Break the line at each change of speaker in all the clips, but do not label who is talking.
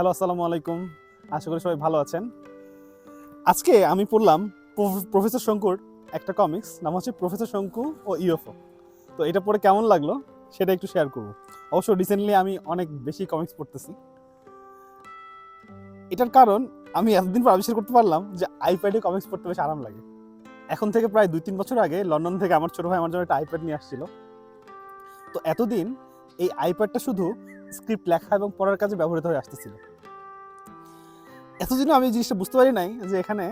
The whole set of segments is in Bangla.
হ্যালো, আসসালামু আলাইকুম। আশা করি সবাই ভালো আছেন। আজকে আমি পড়লাম প্রফেসর শঙ্কুর একটা কমিক্স নাম হচ্ছে প্রফেসর শঙ্কু ও ইউএফও তো এটা পড়ে কেমন লাগল সেটা একটু শেয়ার করব। অবশ্য রিসেন্টলি আমি অনেক বেশি কমিক্স পড়তেছি। এটার কারণ, আমি এতদিন পর আবিষ্কার করতে পারলাম যে আইপ্যাডে কমিক্স পড়তে বেশ আরাম লাগে। এখন থেকে প্রায় দুই তিন বছর আগে লন্ডন থেকে আমার ছোট ভাই আমার জন্য একটা আইপ্যাড নিয়ে আসছিল। তো এতদিন এই আইপ্যাডটা শুধু স্ক্রিপ্ট লেখা এবং পড়ার কাজে ব্যবহৃত হয়ে আসতেছিল। এতদিনও আমি জিনিসটা বুঝতে পারি নাই যে এখানে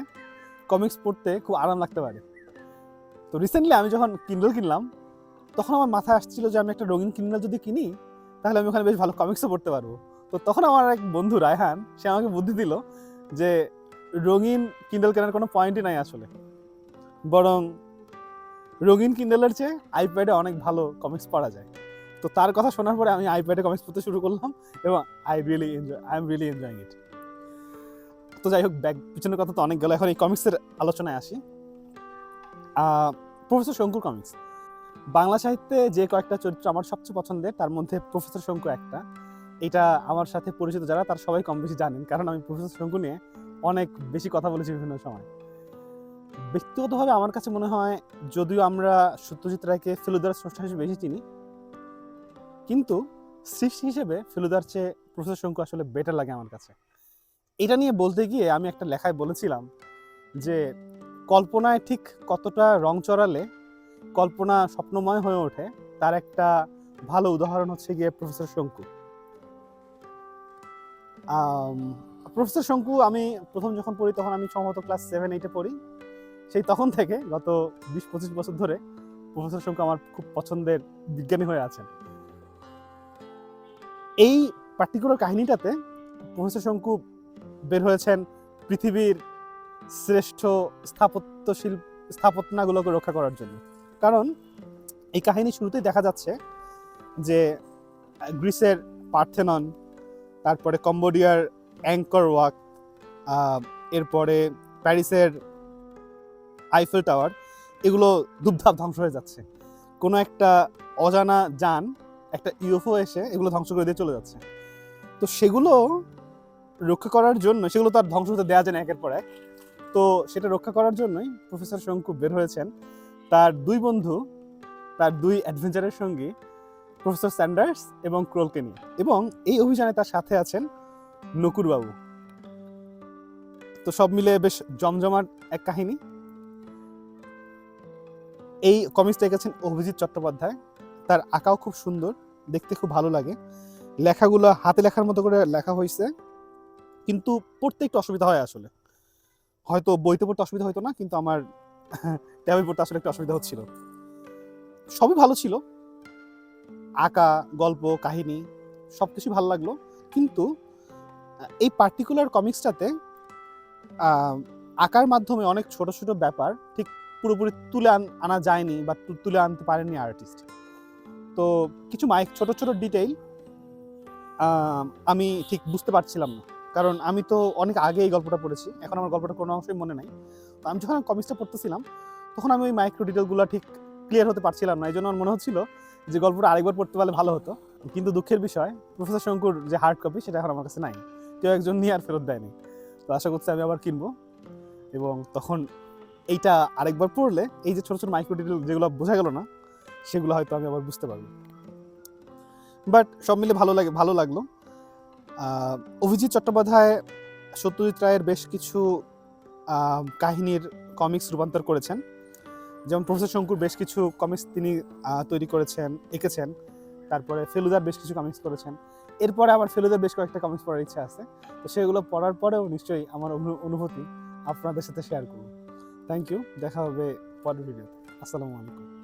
কমিক্স পড়তে খুব আরাম লাগতে পারে। তো রিসেন্টলি আমি যখন কিন্ডল কিনলাম, তখন আমার মাথায় আসছিল যে আমি একটা রঙিন কিন্ডল যদি কিনি, তাহলে আমি ওখানে বেশ ভালো কমিক্সও পড়তে পারব। তো তখন আমার এক বন্ধু রায়হান, সে আমাকে বুদ্ধি দিল যে রঙিন কিন্ডল কেনার কোনো পয়েন্টই নাই আসলে। বরং রঙিন কিন্ডলের চেয়ে আইপ্যাডে অনেক ভালো কমিক্স পড়া যায়। তো তার কথা শোনার পরে আমি আইপ্যাডে কমিক্স পড়তে শুরু করলাম এবং I really enjoy I am really enjoying it যাই হোক ব্যাক পিছনের কথা তো অনেক গেল। এখন এই কমিক্সের আলোচনায় আসি। প্রফেসর শঙ্কুর কমিক্স বাংলা সাহিত্যে যে কয়েকটা চরিত্র আমার সবচেয়ে পছন্দের, তার মধ্যে প্রফেসর শঙ্কু একটা। এটা আমার সাথে পরিচিত যারা, তার সবাই কম বেশি জানেন, কারণ আমি প্রফেসর শঙ্কু নিয়ে অনেক বেশি কথা বলেছি বিভিন্ন সময়। ব্যক্তিগতভাবে আমার কাছে মনে হয়, যদিও আমরা সত্যজিৎ রায়কে ফেলুদার স্রষ্টা হিসেবে বেশি চিনি, কিন্তু সৃষ্টি হিসেবে ফেলুদার চেয়ে প্রফেসর শঙ্কু আসলে বেটার লাগে আমার কাছে। এটা নিয়ে বলতে গিয়ে আমি একটা লেখায় বলেছিলাম যে কল্পনায় ঠিক কতটা রং চড়ালে কল্পনা স্বপ্নময় হয়ে ওঠে, তার একটা ভালো উদাহরণ হচ্ছে গিয়ে প্রফেসর শঙ্কু। প্রফেসর শঙ্কু আমি প্রথম যখন পড়ি তখন আমি সম্ভবত ক্লাস সেভেন এইটে পড়ি। সেই তখন থেকে গত বিশ, পঁচিশ বছর ধরে প্রফেসর শঙ্কু আমার খুব পছন্দের বিজ্ঞানী হয়ে আছেন। এই পার্টিকুলার কাহিনীটাতে প্রফেসর শঙ্কু বের হয়েছেন পৃথিবীর শ্রেষ্ঠ স্থাপত্য শিল্প স্থাপনাগুলোকে রক্ষা করার জন্য। কারণ এই কাহিনী শুরুতেই দেখা যাচ্ছে যে গ্রিসের পার্থেনন, তারপরে কম্বোডিয়ার অ্যাঙ্কর ওয়াক এরপরে প্যারিসের আইফেল টাওয়ার, এগুলো ধূপধাপ ধ্বংস হয়ে যাচ্ছে। কোনো একটা অজানা যান, একটা ইউএফও এসে এগুলো ধ্বংস করে দিয়ে চলে যাচ্ছে। তো সেগুলো রক্ষা করার জন্য, সেগুলো তার ধ্বংস হতে দেওয়া যায় না একের পর তো সেটা রক্ষা করার জন্যই প্রফেসর শঙ্কু বের হয়েছেন। তার দুই বন্ধু, তার দুই অ্যাডভেঞ্চারের সঙ্গী, প্রফেসর স্যান্ডার্স এবং ক্রোলকে নিয়ে। এবং এই অভিযানে তার সাথে আছেন নকুরবাবু। তো সব মিলে বেশ জমজমাট এক কাহিনী। এই কমিক্সটা এঁকেছেন অভিজিৎ চট্টোপাধ্যায়। তার আঁকাও খুব সুন্দর, দেখতে খুব ভালো লাগে। লেখাগুলো হাতে লেখার মতো করে লেখা হয়েছে কিন্তু পড়তে একটু অসুবিধা হয় আসলে। হয়তো বইতে পড়তে অসুবিধা হতো না, কিন্তু আমার ট্যাবে পড়তে আসলে একটু অসুবিধা হচ্ছিল। সবই ভালো ছিল। আঁকা, গল্প, কাহিনী সব কিছু ভালো লাগল। কিন্তু এই পার্টিকুলার কমিক্সটাতে আঁকার মাধ্যমে অনেক ছোট ছোট ব্যাপার ঠিক পুরোপুরি তুলে আন- যায়নি বা তুলে আনতে পারেননি আর্টিস্ট তো কিছু মাইক, ছোট ছোট ডিটেইল আমি ঠিক বুঝতে পারছিলাম না। কারণ আমি তো অনেক আগে এই গল্পটা পড়েছি, এখন আমার গল্পটা কোনো অংশই মনে নাই। তো আমি যখন কমিক্সটা পড়তেছিলাম, তখন আমি ওই মাইক্রো ডিটেলগুলো ঠিক ক্লিয়ার হতে পারছিলাম না। এই জন্য আমার মনে হচ্ছিল যে গল্পটা আরেকবার পড়তে পারলে ভালো হতো। কিন্তু দুঃখের বিষয় প্রফেসর শঙ্কুর যে হার্ড কপি সেটা এখন আমার কাছে নাই। কেউ একজন নিয়ে আর ফেরত দেয়নি। তো আশা করছি আমি আবার কিনবো। এবং তখন এইটা আরেকবার পড়লে এই যে ছোট ছোট মাইক্রো ডিটেল যেগুলো বোঝা গেল না, সেগুলো হয়তো আমি আবার বুঝতে পারব। বাট সব মিলে ভালো লাগে, ভালো লাগল। অভিজিৎ চট্টোপাধ্যায় সত্যজিৎ রায়ের বেশ কিছু কাহিনীর কমিক্স রূপান্তর করেছেন। যেমন প্রফেসর শঙ্কুর বেশ কিছু কমিক্স তিনি তৈরি করেছেন, এঁকেছেন। তারপরে ফেলুদার বেশ কিছু কমিক্স করেছেন। এরপরে আবার ফেলুদার বেশ কয়েকটা কমিক্স পড়ার ইচ্ছা আছে। তো সেগুলো পড়ার পরেও নিশ্চয়ই আমার অনু- অনুভূতি আপনাদের সাথে শেয়ার করব। থ্যাংক ইউ দেখা হবে পরের ভিডিও আসসালামু আলাইকুম।